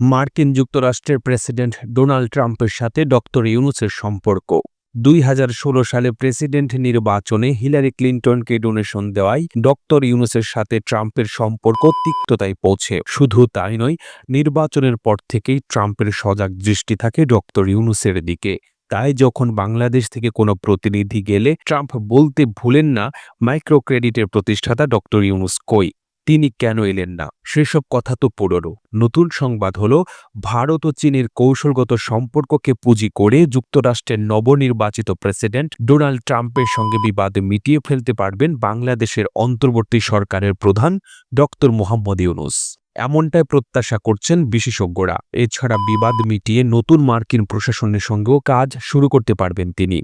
মার্কিন যুক্তরাষ্ট্রের president Donald ট্রাম্পের সাথে ডক্টর ইউনুসের সম্পর্ক। দুই হাজার ষোলো সালে প্রেসিডেন্ট নির্বাচনে হিলারি ক্লিন্টনকে ডোনেশন দেওয়ায় ডক্টর ইউনুসের সাথে ট্রাম্পের সম্পর্ক তিক্ততায় পৌঁছে। শুধু তাই নয়, নির্বাচনের পর থেকেই ট্রাম্পের সজাগ দৃষ্টি থাকে ডক্টর ইউনুসের দিকে। তাই যখন বাংলাদেশ থেকে কোনো প্রতিনিধি গেলে ট্রাম্প বলতে ভুলেন না মাইক্রো ক্রেডিটের প্রতিষ্ঠাতা ডক্টর ইউনুস কই? তিনি কেন এলেন না? সেসব কথা তো পুরনো। নতুন সংবাদ হল, ভারত ও চীনের কৌশলগত সম্পর্ককে পুঁজি করে যুক্তরাষ্ট্রের নবনির্বাচিত প্রেসিডেন্ট ডোনাল্ড ট্রাম্পের সঙ্গে বিবাদ মিটিয়ে ফেলতে পারবেন বাংলাদেশের অন্তর্বর্তী সরকারের প্রধান ডক্টর মোহাম্মদ ইউনুস। এমনটাই প্রত্যাশা করছেন বিশেষজ্ঞরা। এছাড়া বিবাদ মিটিয়ে নতুন মার্কিন প্রশাসনের সঙ্গেও কাজ শুরু করতে পারবেন তিনি।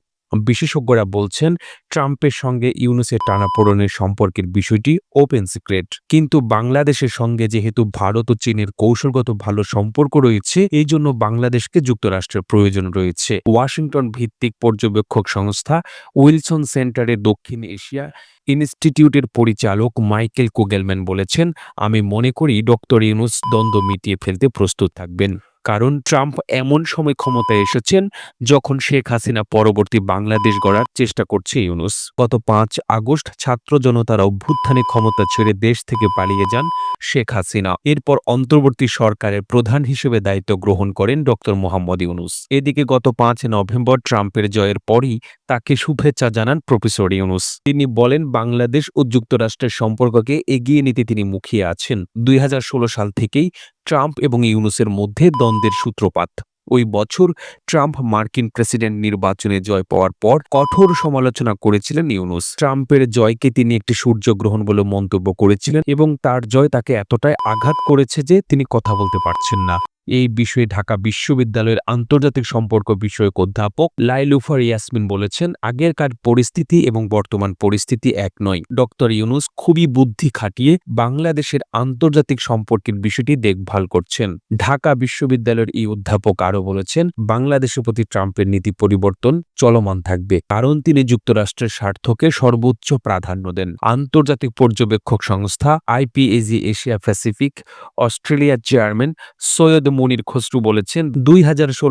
বিশেষজ্ঞরা বলছেন, ট্রাম্পের সঙ্গে ইউনুসের টানাপোড়নের সম্পর্কের বিষয়টি ওপেন সিক্রেট। কিন্তু বাংলাদেশের সঙ্গে যেহেতু ভারত ও চীনের কৌশলগত ভালো সম্পর্ক রয়েছে, এই জন্য বাংলাদেশকে যুক্তরাষ্ট্রের প্রয়োজন রয়েছে। ওয়াশিংটন ভিত্তিক পর্যবেক্ষক সংস্থা উইলসন সেন্টারের দক্ষিণ এশিয়া ইনস্টিটিউটের পরিচালক মাইকেল কোগেলম্যান বলেছেন, আমি মনে করি ডক্টর ইউনুস দ্বন্দ্ব মিটিয়ে ফেলতে প্রস্তুত থাকবেন। কারণ ট্রাম্প এমন সময় ক্ষমতায় এসেছেন যখন শেখ হাসিনা পরবর্তী বাংলাদেশ গড়ার চেষ্টা করছে ইউনুস। গত পাঁচ আগস্ট ছাত্র জনতার অভ্যুত্থানে ক্ষমতা ছেড়ে দেশ থেকে পালিয়ে যান শেখ হাসিনা। এরপর অন্তর্বর্তী সরকারের প্রধান হিসেবে দায়িত্ব গ্রহণ করেন ডক্টর মোহাম্মদ ইউনুস। এদিকে গত পাঁচ নভেম্বর ট্রাম্পের জয়ের পরই তাকে শুভেচ্ছা জানান প্রফেসর ইউনুস। তিনি বলেন, বাংলাদেশ ও যুক্তরাষ্ট্রের সম্পর্ককে এগিয়ে নিতে তিনি মুখিয়ে আছেন। দুই হাজার ষোলো সাল থেকেই ট্রাম্প এবং ইউনুসের মধ্যে দ্বন্দ্বের সূত্রপাত। ওই বছর ট্রাম্প মার্কিন প্রেসিডেন্ট নির্বাচনে জয় পাওয়ার পর কঠোর সমালোচনা করেছিলেন ইউনুস। ট্রাম্পের জয়কে তিনি একটি সূর্যগ্রহণ বলে মন্তব্য করেছিলেন এবং তার জয় তাকে এতটাই আঘাত করেছে যে তিনি কথা বলতে পারছেন না। এই বিষয়ে ঢাকা বিশ্ববিদ্যালয়ের আন্তর্জাতিক সম্পর্ক বিষয়ক অধ্যাপক লাইলুফার ইয়াসমিন বলেছেন, আগেরকার পরিস্থিতি এবং বর্তমান পরিস্থিতি এক নয়। ডক্টর ইউনুস খুবই বুদ্ধি খাটিয়ে বাংলাদেশের আন্তর্জাতিক সম্পর্কের বিষয়টি দেখভাল করছেন। ঢাকা বিশ্ববিদ্যালয়ের এই অধ্যাপক আরও বলেছেন, বাংলাদেশের প্রতি ট্রাম্পের নীতি পরিবর্তন চলমান থাকবে, কারণ তিনি যুক্তরাষ্ট্রের স্বার্থকে সর্বোচ্চ প্রাধান্য দেন। আন্তর্জাতিক পর্যবেক্ষক সংস্থা আইপিএজি এশিয়া প্যাসিফিক, অস্ট্রেলিয়ার চেয়ারম্যান সৈয়দ মনির খসরু বলেছেন, দুই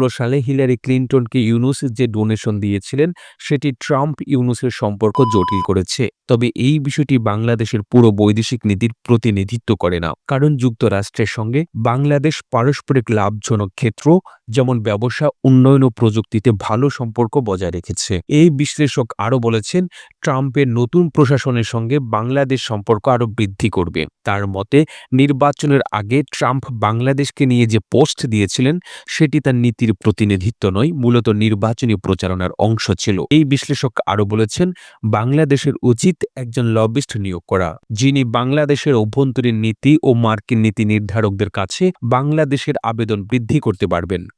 সালে হিলারি ক্লিন্টনকে ইউনুস যে ডোনেশন দিয়েছিলেন, সেটি ট্রাম্প ইউনুসের সম্পর্ক জটিল করেছে। তবে এই বিষয়টি বাংলাদেশের পুরো বৈদেশিক নীতির প্রতিনিধিত্ব করে না। কারণ যুক্তরাষ্ট্রের সঙ্গে বাংলাদেশ পারস্পরিক লাভজনক ক্ষেত্র যেমন ব্যবসা, উন্নয়ন ও প্রযুক্তিতে ভালো সম্পর্ক বজায় রেখেছে। এই বিশ্লেষক আরও বলেছেন, ট্রাম্পের নতুন প্রশাসনের সঙ্গে বাংলাদেশ সম্পর্ক আরও বৃদ্ধি করবে। তার মতে, নির্বাচনের আগে ট্রাম্প বাংলাদেশকে নিয়ে যে পোস্ট দিয়েছিলেন, সেটি তার নীতির প্রতিনিধিত্ব নয়, মূলত নির্বাচনী প্রচারণার অংশ ছিল। এই বিশ্লেষক আরও বলেছেন, বাংলাদেশের উচিত একজন লবিস্ট নিয়োগ করা, যিনি বাংলাদেশের অভ্যন্তরীণ নীতি ও মার্কিন নীতি নির্ধারকদের কাছে বাংলাদেশের আবেদন বৃদ্ধি করতে পারবেন।